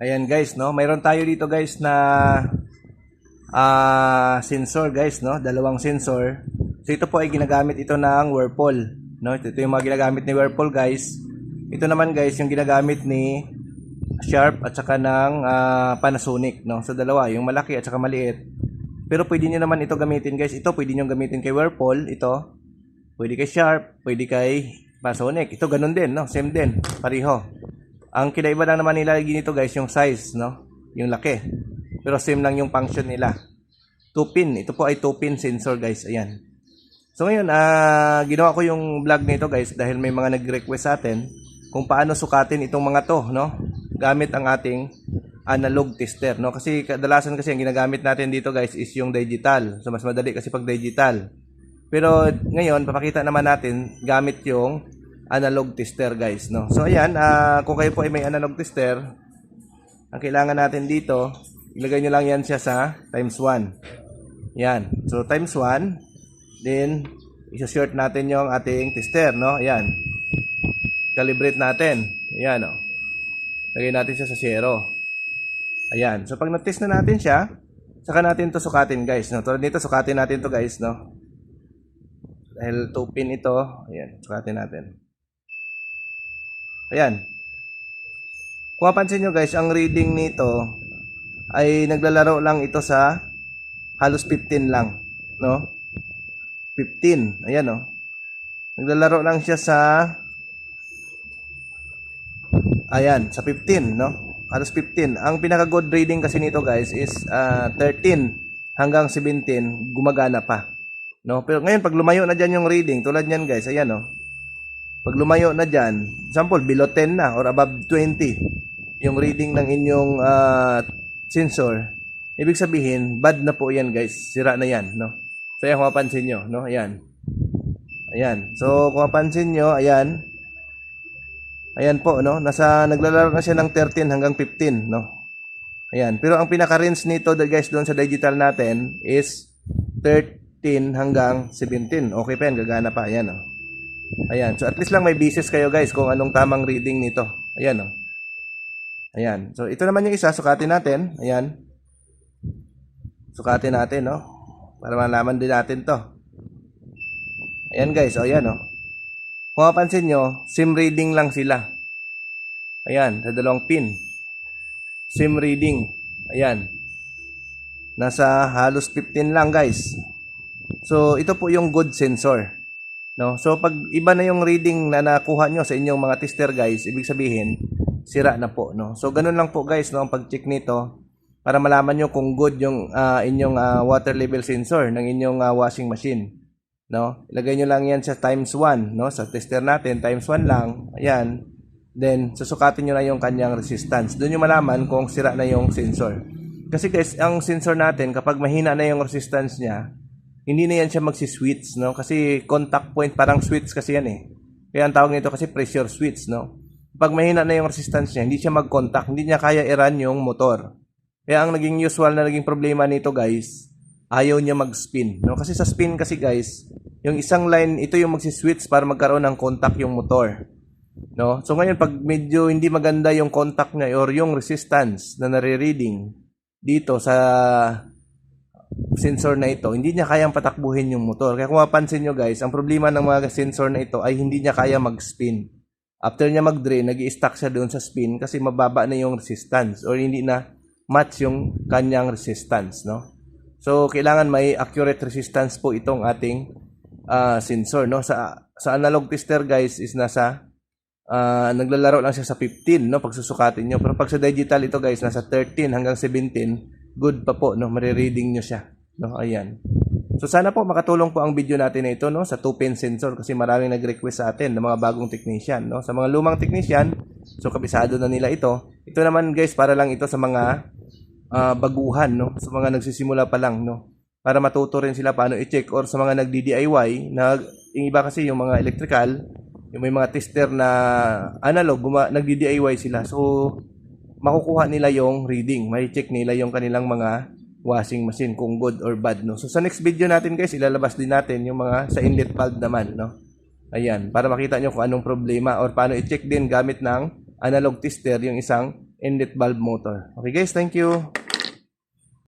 Ayan guys, no? Mayroon tayo dito guys na ah sensor guys, no? Dalawang sensor. So ito po ay ginagamit ito ng Whirlpool, no? Ito, ito yung mga ginagamit ni Whirlpool guys. Ito naman guys yung ginagamit ni Sharp at saka ng ah, Panasonic, no? So dalawa, yung malaki at saka maliit. Pero pwede niyo naman ito gamitin guys. Ito pwede niyo gamitin kay Whirlpool, ito. Pwede kay Sharp, pwede kay Panasonic. Ito ganun din, no? Same din, pareho. Ang kinaiba lang naman nila nito guys, yung size, no? Yung laki. Pero same lang yung function nila. 2 pin. Ito po ay 2 pin sensor guys. Ayan. So ngayon, ah ginawa ko yung vlog nito guys dahil may mga nag-request sa atin kung paano sukatin itong mga to, no? Gamit ang ating analog tester, no? Kasi kadalasan kasi ang ginagamit natin dito guys is yung digital. So mas madali kasi pag digital. Pero ngayon, papakita naman natin gamit yung analog tester guys, no? So ayan, ah, kung kayo po ay may analog tester, ang kailangan natin dito, ilagay nyo lang yan siya sa times 1. Yan. So times 1, then isa-short natin yung ating tester, no? Ayan. Calibrate natin. Ayan, oh. Lagay natin siya sa 0. Ayan. So pag na-test na natin siya, saka natin to sukatin guys, no? Tulad nito, sukatin natin to guys, no? Dahil 2 pin ito, ayan, sukatin natin. Ayan. Kung mapansin nyo guys, ang reading nito ay naglalaro lang ito sa halos 15 lang, no? 15, ayan oh. Naglalaro lang siya sa Ayan, sa 15, no? Halos 15. Ang pinaka good reading kasi nito guys is ah, 13 hanggang 17 gumagana pa. No? Pero ngayon pag lumayo na diyan yung reading, tulad niyan guys, ayan oh. Pag lumayo na dyan, example, below 10 na or above 20, yung reading ng inyong ah, sensor, ibig sabihin, bad na po yan guys. Sira na yan, no? So, ayan, kung mapansin nyo, no? Ayan. Ayan. So, kung mapansin nyo, ayan. Ayan po, no? Nasa, naglalaro na siya ng 13 hanggang 15, no? Ayan. Pero ang pinaka-range nito, guys, doon sa digital natin is 13 hanggang 17. Okay pa yan, gagana pa. Ayan, oh. Ayan. So, at least lang may basis kayo, guys, kung anong tamang reading nito. Ayan, oh. Ayan. So, ito naman yung isa. Sukatin natin. Ayan. Sukatin natin, no? Para malaman din natin to. Ayan, guys. O, ayan, oh. Kung mapansin nyo, sim reading lang sila. Ayan, sa dalawang pin. Sim reading. Ayan. Nasa halos 15 lang, guys. So, ito po yung good sensor. No? So, pag iba na yung reading na nakuha nyo sa inyong mga tester, guys, ibig sabihin, sira na po. No? So, ganun lang po, guys, no? ang pag-check nito para malaman nyo kung good yung ah, inyong ah, water level sensor ng inyong ah, washing machine. No? Ilagay nyo lang yan sa times 1, no? Sa tester natin, times 1 lang. Ayan. Then, susukatin nyo na yung kanyang resistance. Doon nyo malaman kung sira na yung sensor. Kasi guys, ang sensor natin, kapag mahina na yung resistance niya, hindi na yan siya magsi-switch, no? Kasi contact point, parang switch kasi yan eh. Kaya ang tawag nito kasi pressure switch, no? Pag mahina na yung resistance niya, hindi siya mag-contact, hindi niya kaya i-run yung motor. Kaya ang naging usual na naging problema nito guys, ayaw niya mag-spin. No? Kasi sa spin kasi guys, yung isang line, ito yung magsi-switch para magkaroon ng contact yung motor. No? So ngayon, pag medyo hindi maganda yung contact niya or yung resistance na nare-reading dito sa sensor na ito, hindi niya kayang patakbuhin yung motor. Kaya kung mapansin nyo guys, ang problema ng mga sensor na ito ay hindi niya kaya mag-spin. After niya mag-drain, nag stuck siya doon sa spin kasi mababa na yung resistance or hindi na match yung kanyang resistance, no? So, kailangan may accurate resistance po itong ating ah, sensor, no? Sa sa analog tester, guys, is nasa ah, naglalaro lang siya sa 15, no? Pag susukatin nyo. Pero pag sa digital ito, guys, nasa 13 hanggang 17, good pa po, no? Marireading nyo siya, no? Ayan. So sana po makatulong po ang video natin na ito no sa 2-pin sensor kasi maraming nag-request sa atin ng mga bagong technician no. Sa mga lumang technician, so kabisado na nila ito. Ito naman guys para lang ito sa mga ah, baguhan no, sa mga nagsisimula pa lang no. Para matuto rin sila paano i-check or sa mga nagdi-DIY na yung iba kasi yung mga electrical, yung may mga tester na analog, guma, nagdi-DIY sila. So makukuha nila yung reading, may check nila yung kanilang mga washing machine kung good or bad no. So sa next video natin guys, ilalabas din natin yung mga sa inlet valve naman no. Ayan, para makita nyo kung anong problema or paano i-check din gamit ng analog tester yung isang inlet valve motor. Okay guys, thank you.